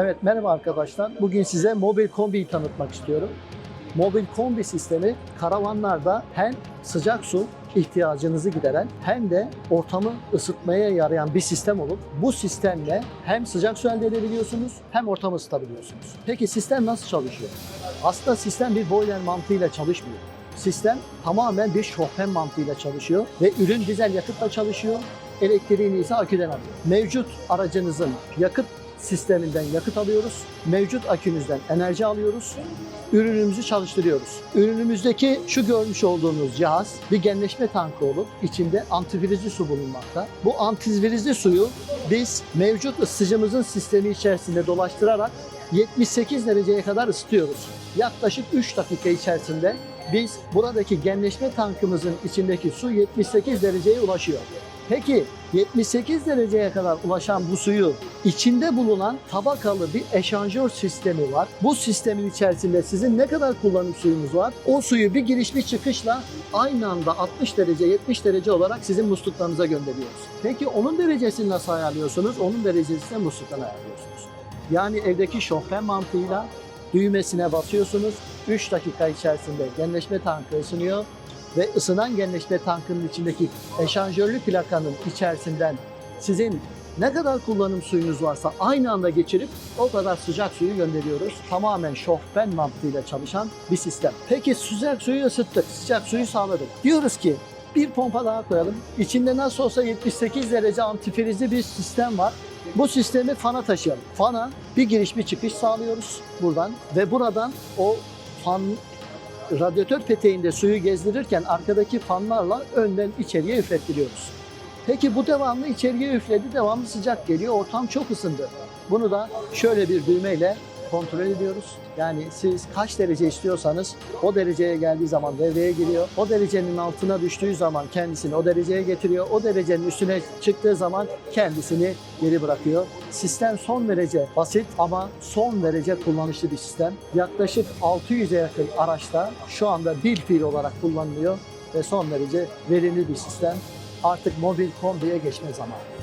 Evet merhaba arkadaşlar. Bugün size mobil kombiyi tanıtmak istiyorum. Mobil kombi sistemi karavanlarda hem sıcak su ihtiyacınızı gideren hem de ortamı ısıtmaya yarayan bir sistem olup bu sistemle hem sıcak su elde edebiliyorsunuz hem ortamı ısıtabiliyorsunuz. Peki sistem nasıl çalışıyor? Aslında sistem bir boiler mantığıyla çalışmıyor. Sistem tamamen bir şofben mantığıyla çalışıyor ve ürün dizel yakıtla çalışıyor. Elektriğini ise aküden alıyor. Mevcut aracınızın yakıt sisteminden yakıt alıyoruz. Mevcut akünüzden enerji alıyoruz. Ürünümüzü çalıştırıyoruz. Ürünümüzdeki şu görmüş olduğunuz cihaz bir genleşme tankı olup içinde antifrizli su bulunmakta. Bu antifrizli suyu biz mevcut ısıtıcımızın sistemi içerisinde dolaştırarak 78 dereceye kadar ısıtıyoruz. Yaklaşık 3 dakika içerisinde biz buradaki genleşme tankımızın içindeki su 78 dereceye ulaşıyor. Peki 78 dereceye kadar ulaşan bu suyu içinde bulunan tabakalı bir eşanjör sistemi var. Bu sistemin içerisinde sizin ne kadar kullanım suyunuz var? O suyu bir giriş bir çıkışla aynı anda 60 derece 70 derece olarak sizin musluklarınıza gönderiyoruz. Peki onun derecesini nasıl ayarlıyorsunuz? Onun derecesini de musluktan ayarlıyorsunuz. Yani evdeki şofben mantığıyla düğmesine basıyorsunuz. 3 dakika içerisinde genleşme tankı ısınıyor ve ısınan genleşme tankının içindeki eşanjörlü plakanın içerisinden sizin ne kadar kullanım suyunuz varsa aynı anda geçirip o kadar sıcak suyu gönderiyoruz. Tamamen şofben mantığıyla çalışan bir sistem. Peki sıcak suyu ısıttık, sıcak suyu sağladık. Diyoruz ki bir pompa daha koyalım. İçinde nasıl olsa 78 derece antifrizli bir sistem var. Bu sistemi fana taşıyalım. Fana bir giriş bir çıkış sağlıyoruz buradan ve buradan o fan radyatör peteğinde suyu gezdirirken arkadaki fanlarla önden içeriye üflettiriyoruz. Peki bu devamlı içeriye üfledi, devamlı sıcak geliyor, ortam çok ısındı. Bunu da şöyle bir düğmeyle kontrol ediyoruz. Yani siz kaç derece istiyorsanız o dereceye geldiği zaman devreye giriyor. O derecenin altına düştüğü zaman kendisini o dereceye getiriyor. O derecenin üstüne çıktığı zaman kendisini geri bırakıyor. Sistem son derece basit ama son derece kullanışlı bir sistem. Yaklaşık 600'e yakın araçta şu anda bir fiil olarak kullanılıyor ve son derece verimli bir sistem. Artık mobil kombiye geçme zamanı.